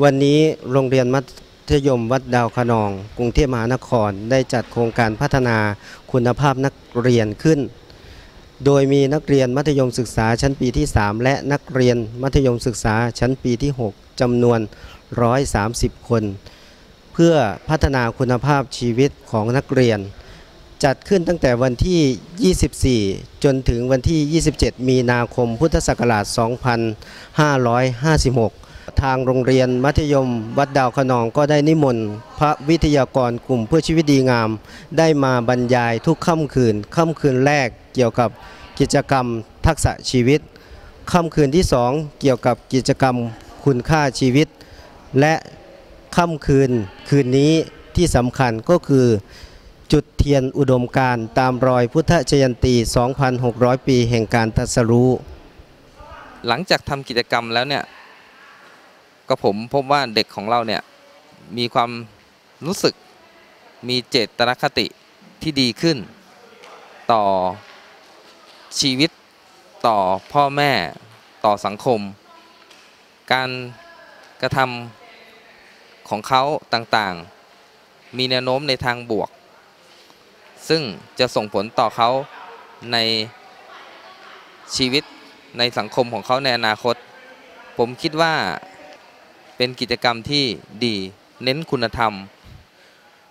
วันนี้โรงเรียนมัธยมวัดดาวคะนอง กรุงเทพมหานครได้จัดโครงการพัฒนาคุณภาพนักเรียนขึ้น โดยมีนักเรียนมัธยมศึกษาชั้นปีที่ 3 และนักเรียนมัธยมศึกษาชั้นปีที่ 6จำนวน 130 คน เพื่อพัฒนาคุณภาพชีวิตของนักเรียน จัดขึ้นตั้งแต่วันที่ 24 จนถึงวันที่ 27 มีนาคมพุทธศักราช 2556 ทางโรงเรียนมัธยม วัดดาวคะนองก็ได้นิมนต์พระวิทยากรกลุ่มเพื่อชีวิตดีงาม ได้มาบรรยายทุกค่ำคืน ค่ำคืนแรกเกี่ยวกับกิจกรรมทักษะชีวิต ค่ำคืนที่สองเกี่ยวกับกิจกรรมคุณค่าชีวิต และค่ำคืนคืนนี้ที่สำคัญก็คือจุดเทียนอุดมการตามรอยพุทธจยันตี 2,600 ปีแห่งการตรัสรู้ หลังจากทำกิจกรรมแล้วเนี่ย ก็ผมพบว่าเด็กของเราเนี่ยมีความรู้สึกมีเจตนคติที่ดีขึ้น ต่อชีวิตต่อพ่อแม่ต่อสังคม การกระทำของเขาต่างๆ มีแนวโน้มในทางบวก ซึ่งจะส่งผลต่อเขาในชีวิตในสังคมของเขาในอนาคต ผมคิดว่า เป็นกิจกรรมที่ดีเน้นคุณธรรม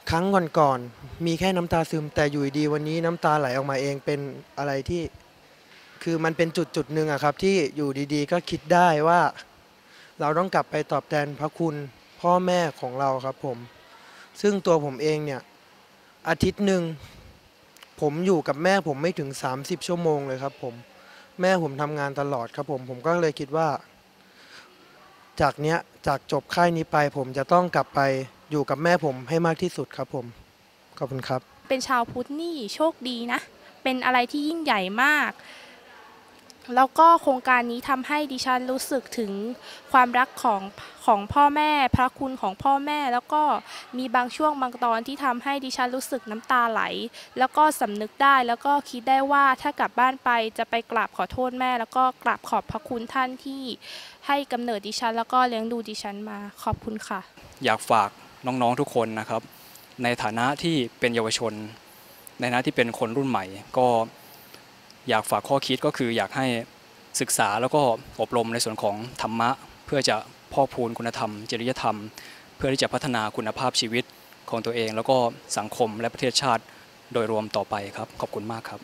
ครั้งก่อนๆมีแค่น้ำตาซึมแต่อยู่ดีๆวันนี้น้ำตาไหลออกมาเองเป็นอะไรที่ คือมันเป็นจุดจุดหนึ่งอะครับ ที่อยู่ดีๆ ก็คิดได้ว่า เราต้องกลับไปตอบแทนพระคุณพ่อแม่ของเราครับผม ซึ่งตัวผมเองเนี่ยอาทิตย์หนึ่งผมอยู่กับแม่ผมไม่ถึง 30 ชั่วโมงเลยครับผม แม่ผมทำงานตลอดครับผม ผมก็เลยคิดว่า จากเนี้ยจากจบค่ายนี้ไป ผมจะต้องกลับไปอยู่กับแม่ผมให้มากที่สุดครับผม ขอบคุณครับ เป็นชาวพุทธนี่โชคดีนะ เป็นอะไรที่ยิ่งใหญ่มาก แล้วก็โครงการนี้ทำให้ดิฉันรู้สึกถึงความรักของของพ่อแม่ พระคุณของพ่อแม่ แล้วก็มีบางช่วงบางตอนที่ทำให้ดิฉันรู้สึกน้ำตาไหล แล้วก็สำนึกได้แล้วก็คิดได้ว่าถ้ากลับบ้านไปจะไปกราบขอโทษแม่ แล้วก็กราบขอบพระคุณท่านที่ให้กำเนิดดิฉัน แล้วก็เลี้ยงดูดิฉันมาขอบคุณค่ะ อยากฝากน้องๆทุกคนนะครับ ในฐานะที่เป็นเยาวชน ในฐานะที่เป็นคนรุ่นใหม่ก็ อยากฝากข้อคิดก็คืออยากให้ศึกษาแล้วก็อบรมในส่วนของธรรมะ เพื่อจะพอกพูนคุณธรรม จริยธรรม เพื่อที่จะพัฒนาคุณภาพชีวิตของตัวเอง แล้วก็สังคมและประเทศชาติโดยรวมต่อไปครับ ขอบคุณมากครับ